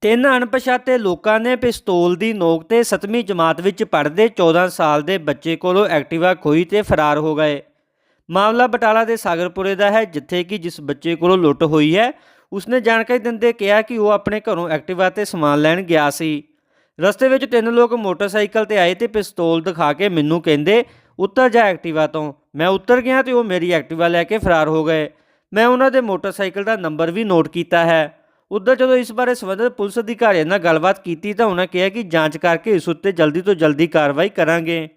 ਤਿੰਨ ਅਣਪਛਾਤੇ ਲੋਕਾਂ ਨੇ ਪਿਸਤੌਲ ਦੀ ਨੋਕ ਤੇ 7ਵੀਂ ਜਮਾਤ ਵਿੱਚ ਪੜ੍ਹਦੇ 14 ਸਾਲ ਦੇ ਬੱਚੇ ਕੋਲੋਂ ਐਕਟਿਵਾ ਖੋਈ ਤੇ ਫਰਾਰ ਹੋ ਗਏ। ਮਾਮਲਾ ਬਟਾਲਾ ਦੇ ਸਾਗਰਪੁਰੇ ਦਾ ਹੈ, ਜਿੱਥੇ ਕਿ ਜਿਸ ਬੱਚੇ ਕੋਲੋਂ ਲੁੱਟ ਹੋਈ ਹੈ, ਉਸਨੇ ਜਾਣਕਾਰੀ ਦਿੰਦੇ ਕਿਹਾ ਕਿ ਉਹ ਆਪਣੇ ਘਰੋਂ ਐਕਟਿਵਾ ਤੇ ਸਮਾਨ ਲੈਣ ਗਿਆ ਸੀ। ਰਸਤੇ ਵਿੱਚ ਤਿੰਨ ਲੋਕ ਮੋਟਰਸਾਈਕਲ ਤੇ ਆਏ ਤੇ ਪਿਸਤੌਲ ਦਿਖਾ ਕੇ ਮੈਨੂੰ ਕਹਿੰਦੇ, ਉੱਤਰ ਜਾ ਐਕਟਿਵਾ ਤੋਂ। ਮੈਂ ਉੱਤਰ ਗਿਆ ਤੇ ਉਹ ਮੇਰੀ ਐਕਟਿਵਾ ਲੈ ਕੇ ਫਰਾਰ ਹੋ ਗਏ। ਮੈਂ ਉਹਨਾਂ ਦੇ ਮੋਟਰਸਾਈਕਲ ਦਾ ਨੰਬਰ ਵੀ ਨੋਟ ਕੀਤਾ ਹੈ। ਉੱਧਰ ਜਦੋਂ ਇਸ ਬਾਰੇ ਸੰਬੰਧਿਤ ਪੁਲਿਸ ਅਧਿਕਾਰੀਆਂ ਨਾਲ ਗੱਲਬਾਤ ਕੀਤੀ ਤਾਂ ਉਹਨਾਂ ਕਿਹਾ ਕਿ ਜਾਂਚ ਕਰਕੇ ਇਸ ਉੱਤੇ ਜਲਦੀ ਤੋਂ ਜਲਦੀ ਕਾਰਵਾਈ ਕਰਾਂਗੇ।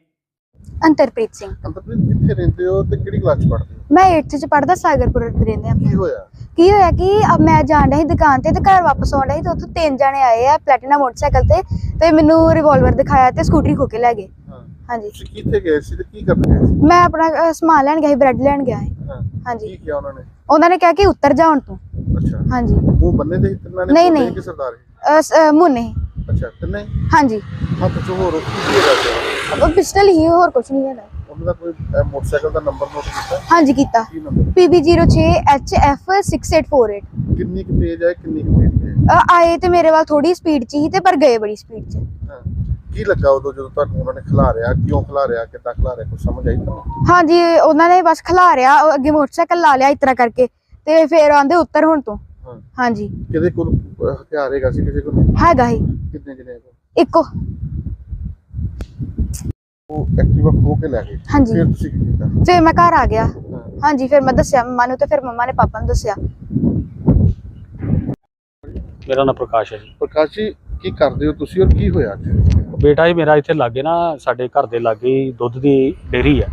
ਅੰਤਰਪ੍ਰੀਤ ਸਿੰਘ। ਅੰਤਰਪ੍ਰੀਤ ਕਿੱਥੇ ਰਹਿੰਦੇ ਹੋ ਤੇ ਕਿਹੜੀ ਕਲਾਸ ਚ ਪੜ੍ਹਦੇ ਹੋ? ਮੈਂ 8th ਚ ਪੜਦਾ ਸਾਗਰਪੁਰ ਤੇ ਰਹਿੰਦੇ ਆ ਕੀ ਹੋਇਆ? ਕੀ ਹੋਇਆ ਕਿ ਅਬ ਮੈਂ ਜਾਣ ਸੀ ਦੁਕਾਨ ਤੇ ਤੇ ਘਰ ਵਾਪਸ ਆਉਣ ਡਈ ਤੇ ਉੱਥੋਂ ਤਿੰਨ ਜਣੇ ਆਏ ਆ ਪਲੈਟੀਨਾ ਮੋਟਰਸਾਈਕਲ ਤੇ ਤੇ ਮੈਨੂੰ ਰਿਵਾਲਵਰ ਦਿਖਾਇਆ ਤੇ ਸਕੂਟਰੀ ਖੋ ਕੇ ਲੈ ਗਏ। ਹਾਂ। ਹਾਂਜੀ। ਤੁਸੀਂ ਕਿੱਥੇ ਗਏ ਸੀ ਤੇ ਕੀ ਕਰਨ ਗਏ ਸੀ? ਮੈਂ ਆਪਣਾ ਅ, ਸਮਾਨ ਲੈਣ ਗਿਆ ਸੀ ਬ੍ਰੈਡ ਲੈਣ ਗਿਆ ਸੀ। ਹਾਂ। ਹਾਂਜੀ। ਕੀ ਕਿਹਾ ਉਹਨਾਂ ਨੇ? ਉਹਨਾਂ ਨੇ ਕਿਹਾ ਕਿ ਉੱਤਰ ਜਾ ਹੁਣ ਤੂੰ। ਅੱਛਾ। ਹਾਂਜੀ। ਉਹ ਬੰਨੇ ਦੇ ਤਿੰਨਾਂ ਨੇ? ਨਹੀਂ, ਬੋਲੇ ਨਹੀਂ। ਕਿ ਸਰਦਾਰ ਸੀ? ਅ, ਸ- ਅ, ਮੁੰਨੇ। ਸੀ। ਅੱਛਾ ਤਿੰਨੇ ਹਾਂਜੀ। ਹੱਥ ਚ ਹੋਰ ਕੀ ਹੈਗਾ ਸੀ? ਉਹ ਪਿਸਟਲ ਹੀ ਹੋਰ ਕੁਝ ਨਹੀਂ ਹੈਗਾ। ਉਹਨਾਂ ਦਾ ਕੋਈ ਅਹ, ਮੋਟਰਸਾਈਕਲ ਦਾ ਨੰਬਰ ਨੋਟ ਕੀਤਾ? ਹਾਂਜੀ ਕੀਤਾ। ਕੀ ਨੰਬਰ? PB06HF6848 ਕਿੰਨੀ ਕੁ ਤੇਜ਼ ਹੈ ਕਿੰਨੀ ਕੁ ਤੇਜ਼ ਹੈ? ਅ, ਆਏ ਤੇ ਮੇਰੇ ਵੱਲ ਥੋੜੀ ਸਪੀਡ ਚ ਹੀ ਤੇ ਪਰ ਗਏ ਬੜੀ ਸਪੀਡ ਚ। ਹਾਂ। ਕੀ ਲੱਗਾ ਉਦੋਂ ਜਦੋਂ ਤੁਹਾਨੂੰ ਉਹਨਾਂ ਨੇ ਖਿਲਾਰਿਆ ਕਿਉਂ ਖਿਲਾਰਿਆ ਕਿੱਦਾਂ ਖਿਲਾਰਿਆ ਕੁਝ ਸਮਝ ਆਈ ਤੁਹਾਨੂੰ? ਹਾਂਜੀ ਉਹਨਾਂ ਨੇ ਬਸ ਖਿਲਾਰਿਆ ਉਹ ਅੱਗੇ ਮੋਟਰਸਾਈਕਲ ਲਾ ਲਿਆ ਇਸ ਤਰ੍ਹਾਂ ਕਰਕੇ। ਤੇ ਫਿਰ ਆਂਦੇ ਉੱਤਰ ਹੁਣ ਤੋਂ। ਹਾਂ। ਹਾਂਜੀ। ਕਿਹਦੇ ਕੋਲ ਅਹ, ਹਥਿਆਰ ਹੈਗਾ ਸੀ ਕਿਸੇ ਕੋਲ? ਨਹੀਂ? ਹੈਗਾ ਹੀ ਕਿੰਨੇ ਜਣੇ ਹੈਗੇ? ਇੱਕੋ ਉਹ। ਐਕਟਿਵਾ ਖੋ ਕੇ ਲੈ ਗਏ। ਹਾਂਜੀ। ਫਿਰ ਤੁਸੀਂ ਕੀ ਕੀਤਾ? ਫਿਰ ਮੈਂ ਘਰ ਆ ਗਿਆ। ਹਾਂ। ਹਾਂਜੀ ਫਿਰ ਮੈਂ ਦੱਸਿਆ ਮੰਮਾ ਨੂੰ ਤੇ ਫਿਰ ਮੰਮਾ ਨੇ ਪਾਪਾ ਨੂੰ ਦੱਸਿਆ। ਮੇਰਾ ਨਾਮ ਪ੍ਰਕਾਸ਼ ਹੈ ਜੀ। ਪ੍ਰਕਾਸ਼ ਜੀ ਕੀ ਕਰਦੇ ਹੋ ਤੁਸੀਂ ਔਰ ਕੀ ਹੋਇਆ ਅੱਜ? ਬੇਟਾ ਜੀ ਮੇਰਾ ਇੱਥੇ ਲਾਗੇ ਨਾ ਸਾਡੇ ਘਰ ਦੇ ਲਾਗੇ ਹੀ ਦੁੱਧ ਦੀ ਡੇਅਰੀ ਹੈ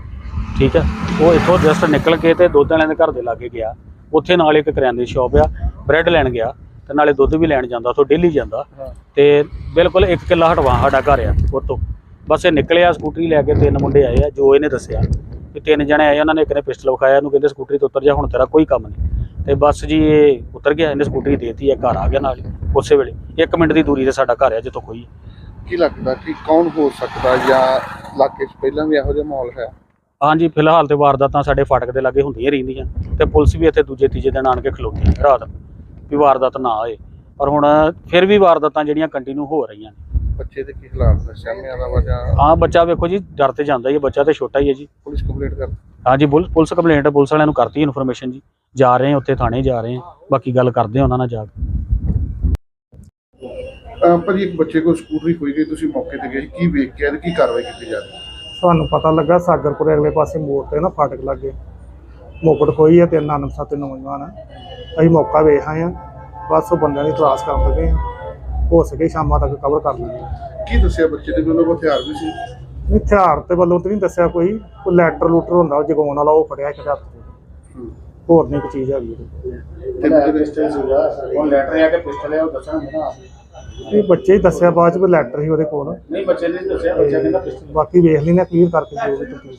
ਠੀਕ ਹੈ। ਉਹ ਇੱਥੋਂ ਜਸਟ ਨਿਕਲ ਕੇ ਤੇ ਦੁੱਧ ਵਾਲਿਆਂ ਦੇ ਘਰ ਦੇ ਲਾਗੇ ਗਿਆ। ਉੱਥੇ ਨਾਲ ਇੱਕ ਕਰਿਆਨੇ ਦੀ ਸ਼ਾਪ ਆ ਬ੍ਰੈਡ ਲੈਣ ਗਿਆ ਤੇ ਨਾਲੇ ਦੁੱਧ ਵੀ ਲੈਣ ਜਾਂਦਾ ਉੱਥੋਂ ਡੇਲੀ ਜਾਂਦਾ ਤੇ ਬਿਲਕੁਲ ਇੱਕ ਕਿੱਲਾ ਹਟਵਾ ਸਾਡਾ ਘਰ ਆ ਉੱਥੋਂ। ਬਸ ਇਹ ਨਿਕਲਿਆ ਸਕੂਟਰੀ ਲੈ ਕੇ ਤਿੰਨ ਮੁੰਡੇ ਆਏ ਆ ਜੋ ਇਹਨੇ ਦੱਸਿਆ ਕਿ ਤਿੰਨ ਜਣੇ ਆਏ ਉਹਨਾਂ ਨੇ ਇੱਕ ਨੇ ਪਿਸਟਲ ਵਿਖਾਇਆ ਇਹਨੂੰ ਕਹਿੰਦੇ ਸਕੂਟਰੀ ਤੋਂ ਉਤਰ ਜਾ ਹੁਣ ਤੇਰਾ ਕੋਈ ਕੰਮ ਨਹੀਂ। ਤੇ ਬਸ ਜੀ ਇਹ ਉਤਰ ਗਿਆ ਇਹਨੇ ਸਕੂਟਰੀ ਦੇਤੀ ਹੈ ਘਰ ਆ ਗਿਆ ਨਾਲ ਉਸੇ ਵੇਲੇ। 1 ਮਿੰਟ ਦੀ ਦੂਰੀ ਤੇ ਸਾਡਾ ਘਰ ਆ ਜਿੱਥੋਂ ਕੋਈ। ਕੀ ਲੱਗਦਾ ਕਿ ਕੌਣ ਹੋ ਸਕਦਾ ਜਾਂ ਇਲਾਕੇ 'ਚ ਪਹਿਲਾਂ ਵੀ ਇਹੋ ਜਿਹਾ ਮਾਹੌਲ ਹੈ? ਹਾਂਜੀ ਫਿਲਹਾਲ ਤੇ ਵਾਰਦਾਤਾਂ ਸਾਡੇ ਫਾਟਕ ਦੇ ਲਾਗੇ ਹੁੰਦੀਆਂ ਰਹਿੰਦੀਆਂ ਤੇ ਪੁਲਿਸ ਵੀ ਇੱਥੇ ਦੂਜੇ ਤੀਜੇ ਦਿਨ ਆਣ ਕੇ ਖਲੋਤੀ ਹੈ ਰਾਤ ਵੀ ਵਾਰਦਾਤ ਨਾ ਆਏ। ਪਰ ਹੁਣ ਫਿਰ ਵੀ ਵਾਰਦਾਤਾਂ ਜਿਹੜੀਆਂ ਕੰਟੀਨਿਊ ਹੋ ਰਹੀਆਂ ਨੇ। ਬੱਚੇ ਦੇ ਕੀ ਹਾਲਾਤ ਨੇ? ਸਾਹਮਣੇ ਆਦਾ ਵਾ ਜਾਂ ਹਾਂ ਬੱਚਾ ਵੇਖੋ ਜੀ ਡਰ ਤੇ ਜਾਂਦਾ ਹੀ ਹੈ ਬੱਚਾ ਤੇ ਛੋਟਾ ਹੀ ਹੈ ਜੀ। ਪੁਲਿਸ ਕੰਪਲੀਟ ਕਰ ਹਾਂਜੀ ਪੁਲਿਸ ਪੁਲਿਸ ਕੰਪਲੇਂਟ ਪੁਲਿਸ ਵਾਲਿਆਂ ਨੂੰ ਕਰਤੀ ਇਨਫੋਰਮੇਸ਼ਨ ਜੀ। ਜਾ ਰਹੇ ਹਾਂ ਉੱਥੇ ਥਾਣੇ ਜਾ ਰਹੇ ਹਾਂ। ਬਾਕੀ ਗੱਲ ਕਰਦੇ ਹਾਂ ਉਹਨਾਂ ਨਾਲ ਜਾ ਕੇ। ਪਰ ਇੱਕ ਬੱਚੇ ਕੋਲ ਸਕੂਟਰੀ ਖੋਈ ਗਈ ਤੁਸੀਂ ਮੌਕੇ ਤੇ ਗਏ ਕੀ ਵੇਖ ਕੇ ਕਾਰਵਾਈ ਕੀਤੀ ਜਾ ਰਹੀ ਹੈ? ਸਾਨੂੰ ਪਤਾ ਲੱਗਾ ਸਾਗਰਪੁਰ ਅਗਲੇ ਪਾਸੇ ਮੋੜ ਤੇ ਨਾ ਫਾਟਕ ਲੱਗੇ। ਮੋਕੜ ਕੋਈ ਹੈ ਤੇ ਨਾਨਕ ਸਾਤੇ ਨੌਜਵਾਨ ਆ। ਅਸੀਂ ਮੌਕਾ ਵੇਖ ਆਏ ਆ। ਬਸ ਉਹ ਬੰਦਿਆਂ ਦੀ ਤਲਾਸ਼ ਕਰਨ ਲੱਗੇ ਆ। ਹੋ ਸਕੇ ਸ਼ਾਮਾਂ ਤੱਕ ਕਵਰ ਕਰ ਲਾਂਗੇ ਕੀ ਦੱਸਿਆ ਬੱਚੇ ਦੇ ਕੋਲ ਹਥਿਆਰ ਵੀ ਸੀ। ਨਹੀਂ ਹਥਿਆਰ ਤੇ ਵੱਲੋਂ ਤੇ ਨਹੀਂ ਦੱਸਿਆ ਕੋਈ। ਕੋਈ ਲੈਟਰ ਲੂਟਰ ਹੁੰਦਾ ਉਹ ਜਗਾਉਣ ਵਾਲਾ ਉਹ ਫੜਿਆ ਇੱਕ ਹੱਥ ਤੇ। ਹੋਰ ਨਹੀਂ ਕੋਈ ਚੀਜ਼ ਹੈਗੀ। ਤੇ ਲੈਟਰ ਆ ਕੇ ਪਿਸਟਲ ਹੈ ਉਹ ਦੱਸਣਗੇ ਨਾ। ਇਹ ਬੱਚੇ ਹੀ ਦੱਸਿਆ ਬਾਅਦ ਚ ਲੈਟਰ ਸੀ ਉਹਦੇ ਕੋਲ। ਨਹੀਂ ਬੱਚੇ ਨੇ ਦੱਸਿਆ ਬੱਚਾ ਕਹਿੰਦਾ ਪਿਸਟਲ। ਬਾਕੀ ਵੇਖ ਲੈਣਾ ਕਲੀਅਰ ਕਰਕੇ ਜੋ ਵੀ ਤੁਸੀਂ